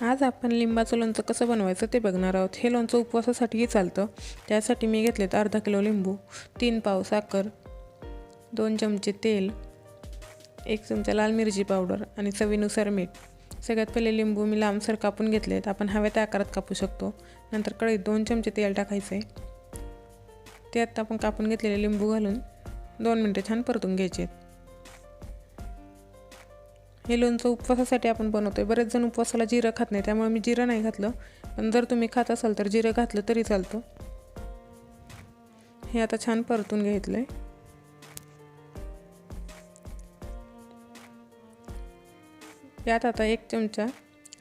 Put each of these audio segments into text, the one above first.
आज आपण लिंबाचं लोणचं कसं बनवायचं ते बघणार आहोत. हे लोणचं उपवासासाठीही चालतं. त्यासाठी मी घेतलेत अर्धा किलो लिंबू तीन पाव साखर दोन चमचे तेल एक चमचा लाल मिरची पावडर आणि चवीनुसार मीठ. सगळ्यात पहिले लिंबू मी लांबसर कापून घेतलेत. आपण हव्या त्या आकारात कापू शकतो. नंतर कढईत दोन चमचे तेल टाकायचे आत्ता आपण कापून घेतलेले लिंबू घालून दोन मिनटं छान परतून घ्यायचे आहेत हे लोणचं उपवासासाठी आपण बनवतोय. बरेच जण उपवासाला जिरं खात नाही त्यामुळे मी जिरं नाही घातलं. पण जर तुम्ही खात असाल तर जिरं घातलं तरी चालतं. हे आता छान परतून घेतलं आहे यात आता एक चमचा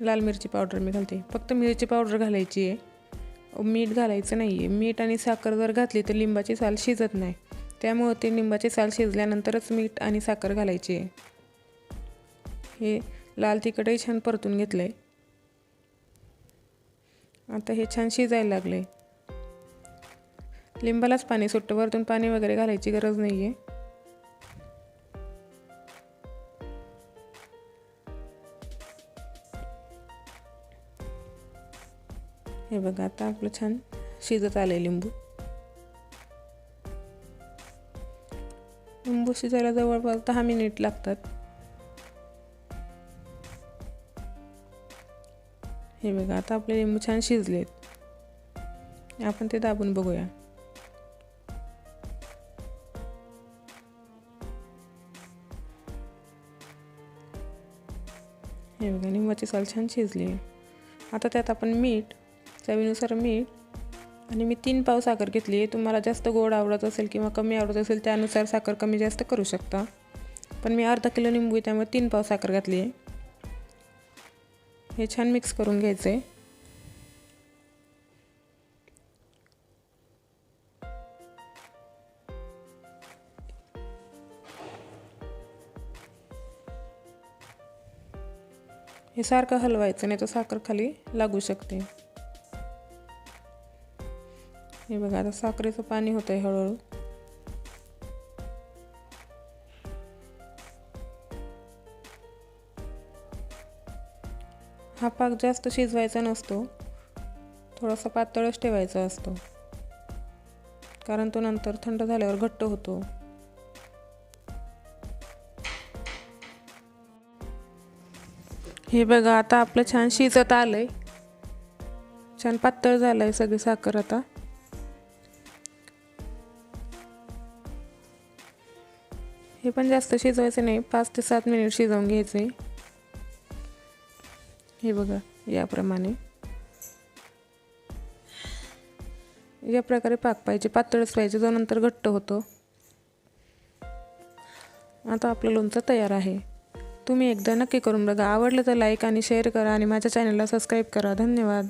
लाल मिरची पावडर मी घालते. फक्त मिरची पावडर घालायची आहे. मीठ घालायचं नाही आहे मीठ आणि साखर जर घातली तर लिंबाची साल शिजत नाही. त्यामुळं ते लिंबाची साल शिजल्यानंतरच मीठ आणि साखर घालायची आहे. हे लाल तिखटही छान परतून घेतलं आहे आता हे छान शिजायला लागलं आहे लिंबालाच पाणी सुट्टं वरतून पाणी वगैरे घालायची गरज नाही आहे हे बघा आता आपलं छान शिजत आलं आहे लिंबू. लिंबू शिजायला जवळपास दहा मिनिट लागतात. हे बघा आता आपले लिंबू छान शिजलेत. आपण ते दाबून बघूया. हे बघा लिंबाची साल छान शिजली. आता त्यात आपण मीठ चवीनुसार मीठ आणि मी तीन पाव साखर घेतली. आहे तुम्हाला जास्त गोड आवडत असेल किंवा कमी आवडत असेल त्यानुसार साखर कमी जास्त करू शकता. पण मी अर्धा किलो लिंबू आहे त्यामुळे तीन पाव साखर घातली आहे. हे छान मिक्स करून घ्यायचं आहे हे सारखं हलवायचं नाही तर साखर खाली लागू शकते. हे बघा आता साखरेचं पाणी होतं आहे हळूहळू. हा पाक जास्त शिजवायचा नसतो. थोडासा पातळच ठेवायचा असतो. कारण तो नंतर थंड झाल्यावर घट्ट होतो. हे बघा आता आपलं छान शिजत आलंय. छान पातळ झालंय सगळी साखर आता. हे पण जास्त शिजवायचं नाही. पाच ते सात मिनिट शिजवून घ्यायचं. आहे हे बघा याप्रमाणे. या प्रकारे पाक पाहिजे. पातळच पाहिजे जो नंतर घट्ट होतो. आता आपलं लोणचं तयार आहे. तुम्ही एकदा नक्की करून बघा. आवडलं तर लाईक आणि शेअर करा आणि माझ्या चॅनलला सबस्क्राईब करा. धन्यवाद.